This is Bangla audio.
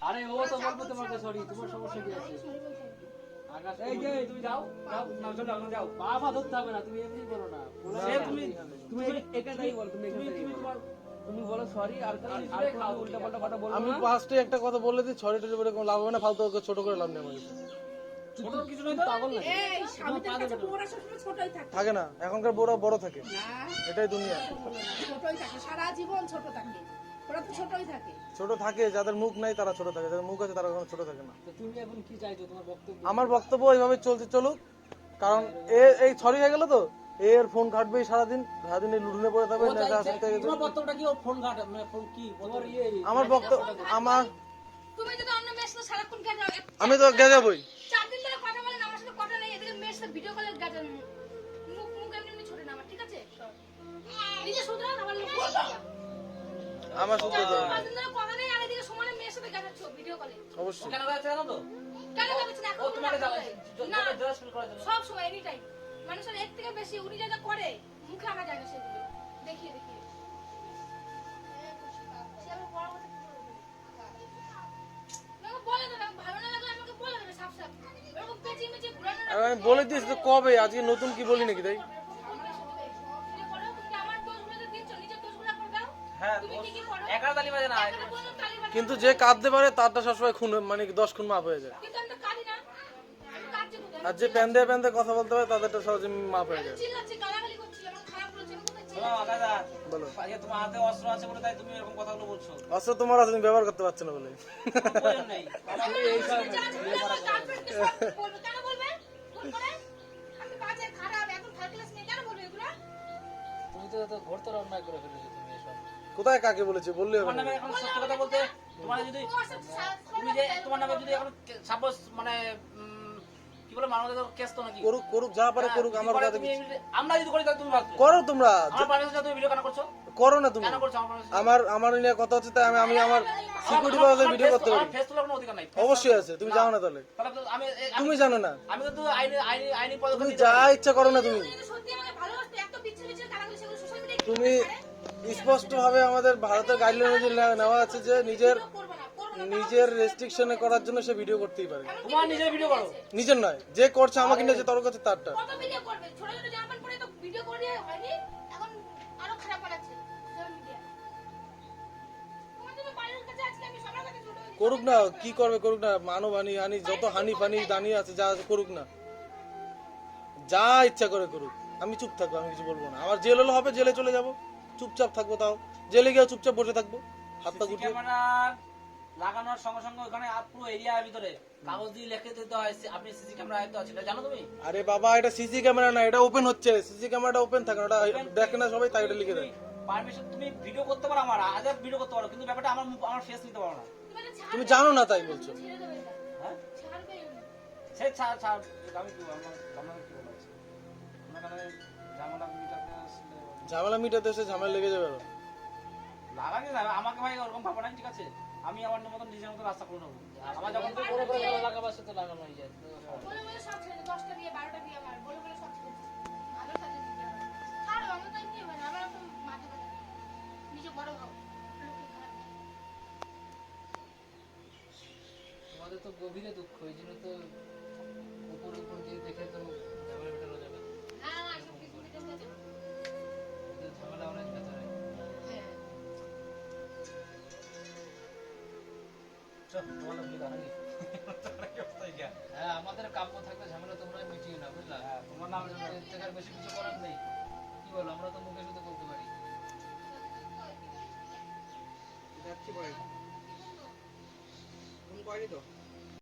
আরে ও তো বলবে তোমাকে সরি তোমার সমস্যা কি আছে? আকাশ এই যে তুমি যাও যাও না চলে যাও যাও। পা পা ধরতে হবে না তুমি এমনি করো না। সে তুমি তুমি তুমি বল তুমি তুমি এখানটাই তুমি বল। তোমার তুমি বলো সরি আর আর তুমি আর খাও, উল্টা পাল্টা কথা বলব আমি একটা কথা বলে দিই বলে কোনো লাভ হবে না ফালতু ছোট করে লাভ নেই আমার ছোট কিছু নয় পাগল না এই স্বামীদের কাছে বউরা সবসময় ছোটই থাকে। থাকে না এখনকার বড় বড় থাকে। না। এটাই দুনিয়া। ছোটই থাকে সারা জীবন ছোট থাকে। ওরা তো ছোটই থাকে। ছোট থাকে যাদের মুখ নাই তারা ছোট থাকে যাদের মুখ আছে তারা কখনো ছোট থাকে না। তো তুমি এখন কি চাইছো তোমার বক্তব্য? আমার বক্তব্য এইভাবে চলছে চলুক। কারণ এ এই ছড়ি হয়ে গেল তো এর ফোন ঘাটবেই সারাদিন সারাদিন এই লুডুনে পড়ে থাকবে নেশা আসক্ত তোমার বক্তব্যটা কি ও ফোন ঘাট মানে ফোন কি? ইয়ে আমার বক্তব্য আমার তুমি যদি অন্য সারাক্ষণ আমি তো গেজাবই গাছাচ্ছ ভিডিও কলে অবশ্যই। কেন যাচ্ছে জানো তো? কেন গাছাচ্ছেন এখন ও তোমাকে না জ্বালা জেলাস ফিল করার জন্য। সব সময় এনি টাইম মানুষের এর থেকে বেশি উনি যা যা করে মুখে আনা যায় না সেগুলো। দেখিয়ে দেখিয়ে। না আমি বলে দিয়েছি তো কবে? আজকে নতুন কি বলি নাকি তাই? কিন্তু যে কাঁদতে পারে তারটা সবসময় খুন মানে দশ খুন মাপ হয়ে যায়। আর যে প্যান্দে প্যান্দে কথা বলতে পারে তাদেরটা সহজে মাপ হয়ে যায়। তোমার অস্ত্র আছে বলে তাই তুমি এরকম কথাগুলো বলছো। অস্ত্র তোমার আছে তুমি ব্যবহার করতে পারছ না বলে। তুমি তো তো ঘোরতর অন্যায় করে ফেলেছো তুমি এসব। কোথায় কাকে বলেছে? বললে হবে তোমার নামে এখন সত্যি কথা বলতে তোমার যদি তুমি যে তোমার নামে যদি এখন সাপোজ মানে কি বলে কেস তো নাকি? করুক করুক যা পারে করুক হ্যাঁ, আমার কথা আমরা যদি করি তাহলে তুমি ভাবছ করো। তোমরা। আমার পারমিশন তুমি ভিডিও কেন করছ? করো না তুমি। আমার আমার নিয়ে কথা হচ্ছে তাই আমি আমি আমার সিকিউরিটি ভিডিও করতে পারি। face তোলার কোনো অধিকার নাই। অবশ্যই আছে তুমি জানো না তাহলে। আমি তুমি জানো না। আমি কিন্তু আইনি আইনি আইনি পদক্ষেপ যা ইচ্ছা করো না তুমি। তুমি সত্যি আমাকে ভালোবাসতে, এত তুমি কি করে? স্পষ্ট ভাবে আমাদের ভারতের গাইডলাইন অনুযায়ী নেওয়া- আছে যে নিজের। নিজের রেস্ট্রিকশনে করার জন্য সে ভিডিও করতেই পারে তোমার নিজের ভিডিও করো নিজের নয় যে করছে আমাকে নিয়ে যে তর্ক করছে তারটা কত ভিডিও করবে ছোট ছোট জামা পরে তো ভিডিও করে হয়নি এখন আরও খারাপ বানাচ্ছে সোশ্যাল মিডিয়া তোমার জন্য বাড়ির কাছে আজকে আমি সবার কাছে ছোট হয়েছি। করুক না কি করবে করুক না মানব হানি হানি যত হানি ফানি দানি আছে যা আছে করুক না যা ইচ্ছা করে করুক আমি চুপ থাকব আমি কিছু বলব না। আমার জেল হলে হবে জেলে চলে যাব। চুপচাপ থাকব তাও। জেলে গিয়ে চুপচাপ বসে থাকব। হাত পা গুটিয়ে লাগানোর সঙ্গে সঙ্গে ওখানে আপ- পুরো এরিয়ার ভিতরে। কাগজ দিয়ে লিখে দিতে হয় আপনি সিসি ক্যামেরা আয়ত্ত আছে জানো তুমি? আরে বাবা এটা সিসি ক্যামেরা না এটা ওপেন হচ্ছে। সিসি ক্যামেরাটা ওপেন থাকে না ওটা দেখে না সবাই তাই এটা লিখে দেয়। পারমিশন তুমি ভিডিও করতে পারো আমার আজ ভিডিও করতে পারো কিন্তু ব্যাপারটা আমার মুখ- আমার ফেস নিতে পারো না। তুমি জানো না তাই বলছো। হ্যাঁ? সে ছাড় ছাড় আমি কি আমার ঝামেলা মিটাতে এসে ঝামেলা লেগে যাবে আরও। লাগানি না আমাকে ভাই ওরকম ভাবো না ঠিক আছে? আমি আমার মতন নিজের মতো রাস্তা করে নেব। আমার যখন করে ভালো লাগানো হয়ে যায় বলে বলে সব ছেড়ে দে, দশটা বিয়ে বারোটা বিয়ে আমার বলে বলে সব ছেড়ে দিচ্ছি। সাথে দিতে হবে। ছাড়ো আমার তো এমনি হবে না? আমার এখন মাথা ব্যথা নিজে বড় হও তোমাদের তো গভীরে দুঃখ এই জন্য তো উপর উপর দিয়ে দেখে তো হ্যাঁ আমাদের কাম্য থাকলে ঝামেলা তোমরা মিটিয়ে না বুঝলা? হ্যাঁ তোমার নাম থেকে বেশি কিছু করার নেই। কি বলো আমরা তো মুখে শুধু বলতে পারি। যাচ্ছি পরে। ফোন করি তো?